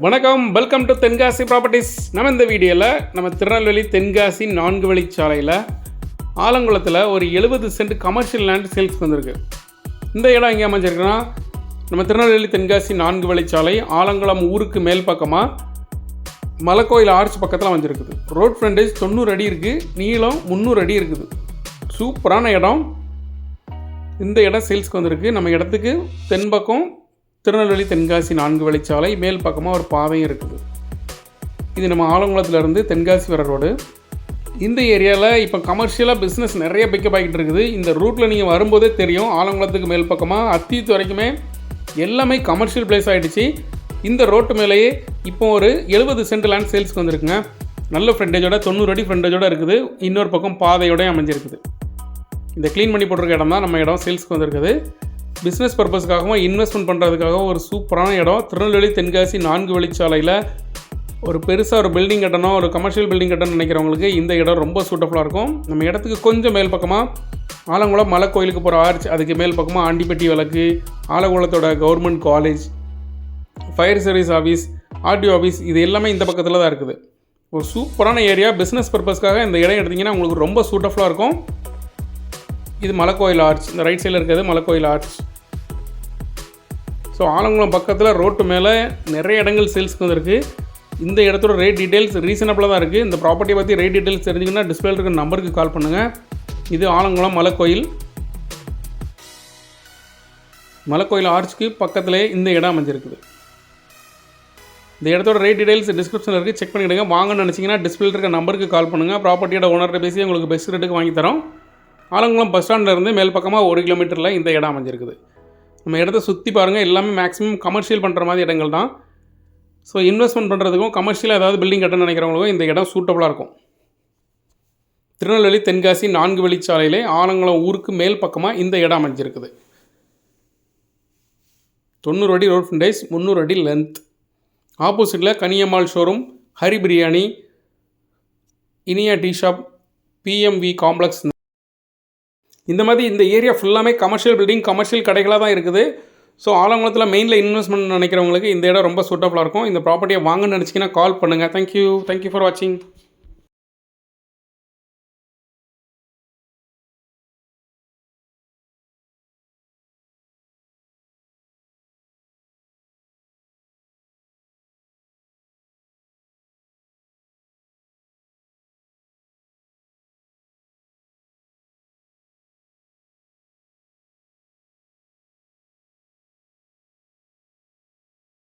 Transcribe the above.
வணக்கம் welcome to Tenkasi properties நம்ம இந்த வீடியோவில் நம்ம திருநெல்வேலி தென்காசி நான்கு வழிச்சாலையில் ஆலங்குளத்தில் ஒரு எழுபது சென்ட் கமர்ஷியல் லேண்ட் சேல்ஸ்க்கு வந்திருக்கு. இந்த இடம் எங்கே அமைஞ்சிருக்குன்னா நம்ம திருநெல்வேலி தென்காசி நான்கு வழிச்சாலை ஆலங்குளம் ஊருக்கு மேல் பக்கமாக மலைக்கோயில் ஆர்ச் பக்கத்தில் அமைஞ்சிருக்குது. ரோட் ஃப்ரண்டேஜ் தொண்ணூறு அடி இருக்குது நீளம் முந்நூறு அடி இருக்குது. சூப்பரான இடம். இந்த இடம் சேல்ஸ்க்கு வந்திருக்கு. நம்ம இடத்துக்கு தென்பக்கம் திருநெல்வேலி தென்காசி நான்கு வழிச்சாலை மேல் பக்கமாக ஒரு பாதையும் இருக்குது. இது நம்ம ஆலங்குளத்துலேருந்து தென்காசி வர ரோடு. இந்த ஏரியாவில் இப்போ கமர்ஷியலாக பிஸ்னஸ் நிறைய பிக்கப் ஆகிட்டு இருக்குது. இந்த ரூட்டில் நீங்கள் வரும்போதே தெரியும். ஆலங்குளத்துக்கு மேல் பக்கமாக அத்தீத்து வரைக்குமே எல்லாமே கமர்ஷியல் பிளேஸ் ஆகிடுச்சு இந்த ரோட்டு மேலேயே இப்போ ஒரு எழுபது சென்ட் லேண்ட் சேல்ஸ்க்கு வந்திருக்குங்க. நல்ல ஃப்ரெண்டேஜோட தொண்ணூறு அடி ஃப்ரெண்டேஜோட இருக்குது. இன்னொரு பக்கம் பாதையோடய அமைஞ்சிருக்குது. இந்த க்ளீன் பண்ணி போட்டிருக்க இடம் தான் நம்ம இடம் சேல்ஸ்க்கு வந்திருக்குது. பிஸ்னஸ் பர்பஸ்க்காகவும் இன்வெஸ்ட்மெண்ட் பண்ணுறதுக்காகவும் ஒரு சூப்பரான இடம். திருநெல்வேலி தென்காசி நான்கு வழிச்சாலையில் ஒரு பெருசாக ஒரு பில்டிங் கட்டணும் ஒரு கமர்ஷியல் பில்டிங் கட்டணும்னு நினைக்கிறவங்களுக்கு இந்த இடம் ரொம்ப சூட்டபுளாக இருக்கும். நம்ம இடத்துக்கு கொஞ்சம் மேல் பக்கமாக ஆலங்குளம் மலை கோயிலுக்கு போகிற ஆர்ச் அதுக்கு மேல் பக்கமாக ஆண்டிப்பட்டி விளக்கு ஆலங்குளத்தோட government college fire service office RTO office இது எல்லாமே இந்த பக்கத்தில் தான் இருக்குது. ஒரு சூப்பரான ஏரியா பிஸ்னஸ் பர்பஸ்க்காக இந்த இடம் எடுத்திங்கன்னா உங்களுக்கு ரொம்ப சூட்டபுளாக இருக்கும். இது மலைக்கோயில் ஆர்ச் இந்த ரைட் சைடில் இருக்கிறது மலைக்கோயில் ஆர்ச் ஸோ ஆலங்குளம் பக்கத்தில் ரோட்டு மேலே நிறைய இடங்கள் சேல்ஸ்க்கு வந்திருக்கு. இந்த இடத்தோட ரேட் டீட்டெயில்ஸ் ரீசனபிளாக தான் இருக்குது இந்த ப்ராப்பர்ட்டியை பற்றி ரேட் டீட்டெயில்ஸ் தெரிஞ்சுக்கணுன்னா டிஸ்பிளே இருக்கிற நம்பருக்கு கால் பண்ணுங்கள் இது ஆலங்குளம் மலைக்கோயில். மலைக்கோயில் ஆர்ச்சுக்கு பக்கத்துலேயே இந்த இடம் அமைஞ்சிருக்குது. இந்த இடத்தோட ரேட் டீடைல்ஸ் டிஸ்கிரிப்ஷனில் இருக்குது செக் பண்ணிவிடுங்க வாங்கன்னு நினச்சிங்கன்னா டிஸ்பிளே இருக்க நம்பருக்கு கால் பண்ணுங்கள் ப்ராப்பர்ட்டியோட ஓனர்கிட்ட பேசி உங்களுக்கு பெஸ்ட் ரேட்டுக்கு வாங்கி தரோம். ஆலங்குளம் பஸ் ஸ்டாண்ட்லேருந்து மேல் பக்கமாக ஒரு கிலோமீட்டரில் இந்த இடம் அமைஞ்சிருக்குது. நம்ம இடத்த சுற்றி பாருங்கள் எல்லாமே மேக்ஸிமம் கமர்ஷியல் பண்ணுற மாதிரி இடங்கள் தான். ஸோ இன்வெஸ்ட்மெண்ட் பண்ணுறதுக்கும் கமர்ஷியலாக ஏதாவது பில்டிங் கட்டணும்னு நினைக்கிறவங்களுக்கும் இந்த இடம் சூட்டபுளாக இருக்கும். திருநெல்வேலி தென்காசி நான்கு வழிச்சாலையிலே ஆலங்குளம் ஊருக்கு மேல் பக்கமாக இந்த இடம் அமைஞ்சிருக்குது. தொண்ணூறு அடி ரோட் ஃப்ரண்டேஜ் முந்நூறு அடி லென்த் ஆப்போசிட்டில் Kaniyammal showroom Hari biryani Iniya tea shop BMV complex இந்த மாதிரி இந்த ஏரியா ஃபுல்லாமே கமர்ஷியல் பில்டிங் கமர்ஷியல் கடைகளாக தான் இருக்குது. ஸோ ஆலங்குளத்தில் மெயினில் இன்வெஸ்ட்மெண்ட் நினைக்கிறவங்களுக்கு இந்த இடம் ரொம்ப சூட்டபுளாக இருக்கும். இந்த ப்ராப்பர்ட்டியை வாங்கன்னு நினச்சிங்கன்னா கால் பண்ணுங்கள் தேங்க்யூ தேங்க்யூ ஃபார் வாட்சிங்